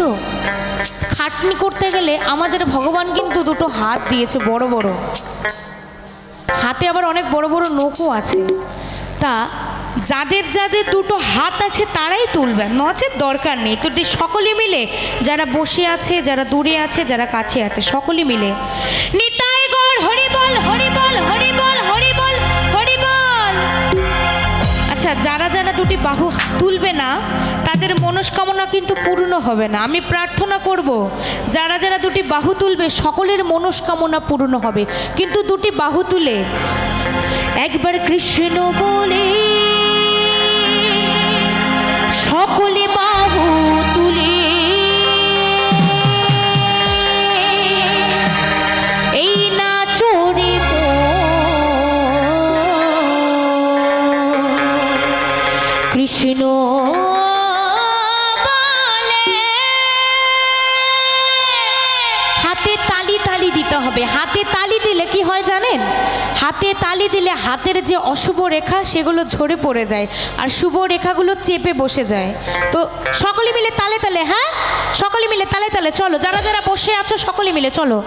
তো? খাটনি করতে গেলে আমাদের ভগবান কিন্তু দুটো হাত দিয়েছে বড় বড়। হাতে আবার অনেক বড় বড় নৌকো আছে। তা যাদের যাদের দুটো হাত আছে তারাই তুলবেন, নচেত দরকার নেই। তো সকলে মিলে, যারা বসে আছে, যারা দূরে আছে, যারা কাছে আছে, সকলে মিলে। হরিবল হরিবল হরিবল হরিবল হরিবল। আচ্ছা যারা যারা দুটি বাহু তুলবে মনস্কামনা কিন্তু পূর্ণ হবে না। আমি প্রার্থনা করব, যারা যারা দুটি বাহু তুলবে, সকলের মনস্কামনা পূর্ণ হবে। কিন্তু দুটি বাহু তুলে, একবার কৃষ্ণ বলে দিতে হবে। হাতে তালি দিলে কি হয় জানেন? হাতে তালি দিলে হাতের যে অশুভ রেখা, সেগুলো ঝরে পড়ে যায় আর শুভ রেখাগুলো চেপে বসে যায়। তো সকলে মিলে তালে তালে হ্যাঁ? সকলে মিলে তালে তালে, চলো, যারা যারা বসে আছো সকলে মিলে, চলো।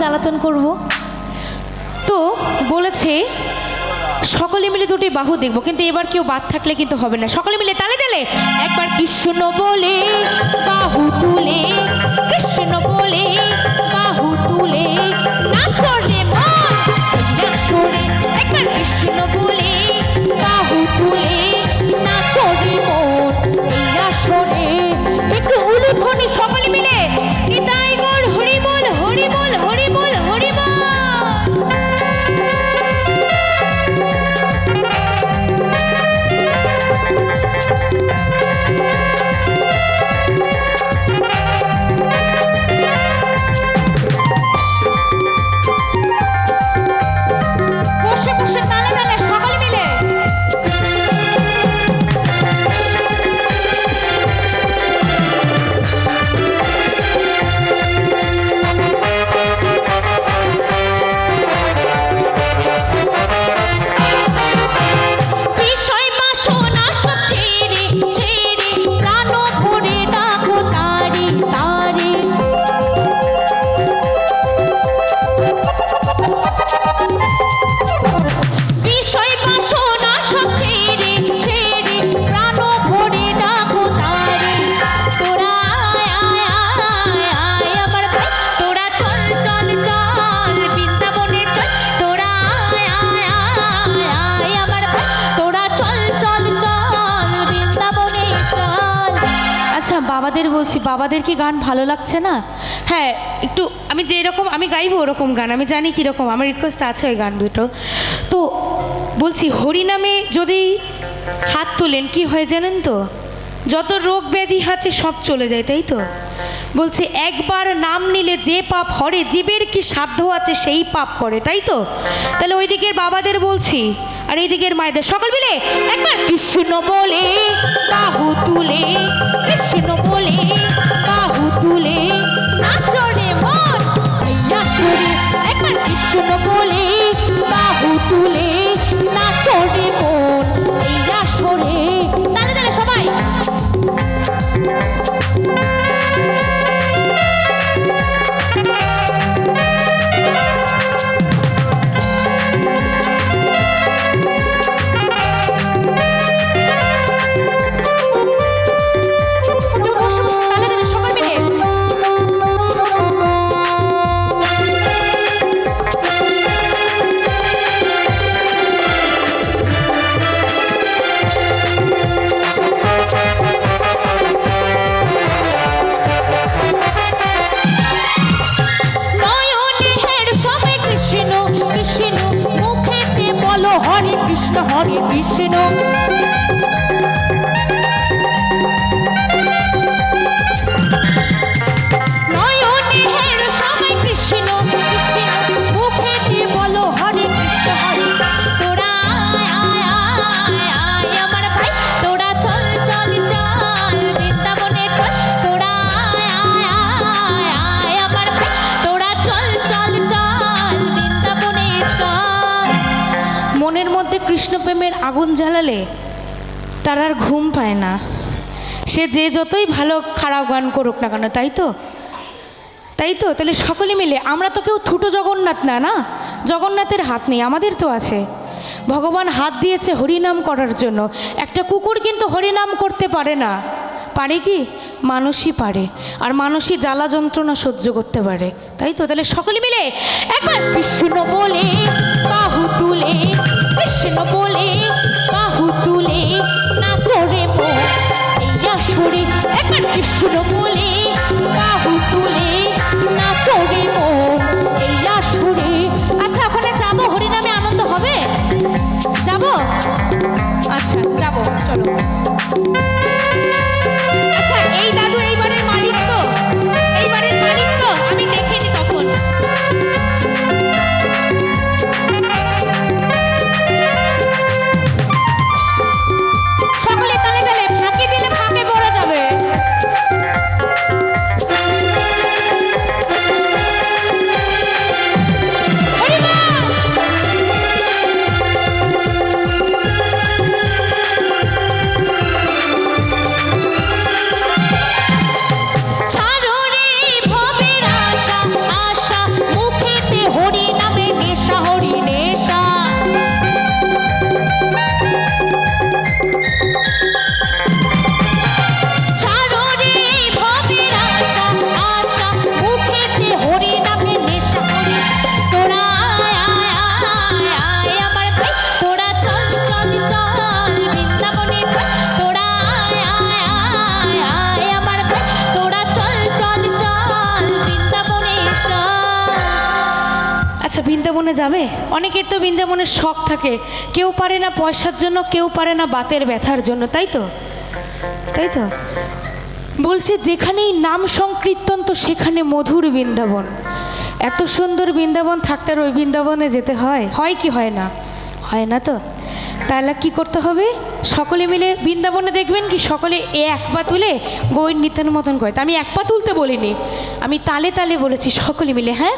জ্বালাতন করব। তো বলেছে সকলে মিলে দুটি বাহু দেখব, কিন্তু এবার কেউ বাদ থাকলে কিন্তু হবে না। সকলে মিলে তালে তালে, একবার কৃষ্ণ বলে, বাহু তুলে, কৃষ্ণ বলছি, বাবাদের কি গান ভালো লাগছে না? হ্যাঁ একটু, আমি যে রকম আমি গাইবো ওরকম গান, আমি জানি কীরকম, আমার রিকোয়েস্ট আছে ওই গান দুটো। তো বলছি, হরিনামে যদি হাত তোলেন, কি হয় জানেন তো? যত রোগ ব্যাধি আছে, সব চলে যায়, তাই তো? বলছে, একবার নাম নিলে যে পাপ হরে, জীবের কি সাধ্য আছে, সেই পাপ করে, তাই তো? তাহলে ওই দিকের বাবাদের বলছি, আর এই দিকের মায়েদের, সকল মিলে একবার কৃষ্ণ বলে বাহু তুলে মধ্যে কৃষ্ণ প্রেমের আগুন জ্বালালে তার আর ঘুম পায় না। সে যে যতই ভালো, খারাপ গান করুক না কেন, তাই তো? তাই তো? তাহলে সকলে মিলে, আমরা তো কেউ থুটো জগন্নাথ না না? জগন্নাথের হাত নেই, আমাদের তো আছে। ভগবান হাত দিয়েছে হরিনাম করার জন্য। একটা কুকুর কিন্তু হরিনাম করতে পারে না। পারে কি? মানুষই পারে। আর মানুষই জ্বালা যন্ত্রণা সহ্য করতে পারে। তাই তো? তাহলে সকলে মিলে একবার কৃষ্ণ বলে, বাহু তুলে কৃষ্ণ বলে বাহু তুলে না চড়ে মো এই আসরে একবার কৃষ্ণ বলে। বৃন্দাবনে যাবে? অনেকের তো বৃন্দাবনের শখ থাকে। কেউ পারে না পয়সার জন্য, কেউ পারে না বাতের ব্যথার জন্য, তাই তো? তাই তো? বলছে, যেখানেই নাম সংকীর্তন, তো সেখানে মধুর বৃন্দাবন। এত সুন্দর বৃন্দাবন থাকতে আর ওই বৃন্দাবনে যেতে হয়? হয় কি হয় না? হয় না তো? তাহলে কি করতে হবে? সকলে মিলে বৃন্দাবনে দেখবেন কি, সকলে এ এক পা তুলে গৌর নিতেন মতন করে। আমি এক পা তুলতে বলিনি। আমি তালে তালে বলেছি, সকলে মিলে হ্যাঁ?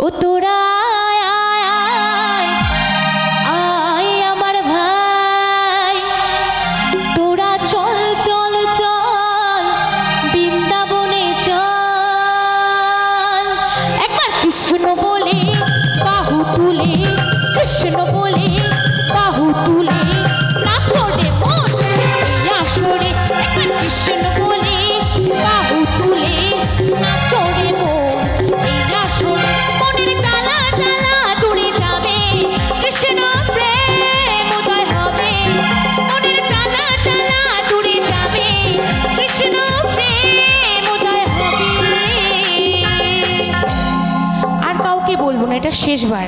ও তোরা এটা শেষবার।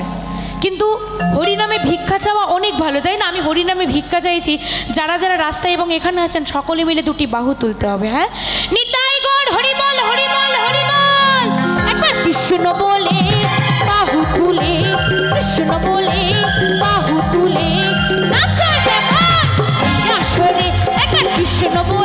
কিন্তু হরিনামে ভিক্ষা চাওয়া অনেক ভালো, তাই না? আমি হরিনামে ভিক্ষা চাইছি। যারা যারা রাস্তায় এবং এখানে আছেন, সকলে মিলে দুটি বাহু তুলতে হবে হ্যাঁ? নিতাই গড়, হরিবল হরিবল হরিবল! একবার কৃষ্ণ বলে বাহু তুলে, কৃষ্ণ বলে বাহু তুলে, নাচার ব্যাপার। একবার কৃষ্ণ বলে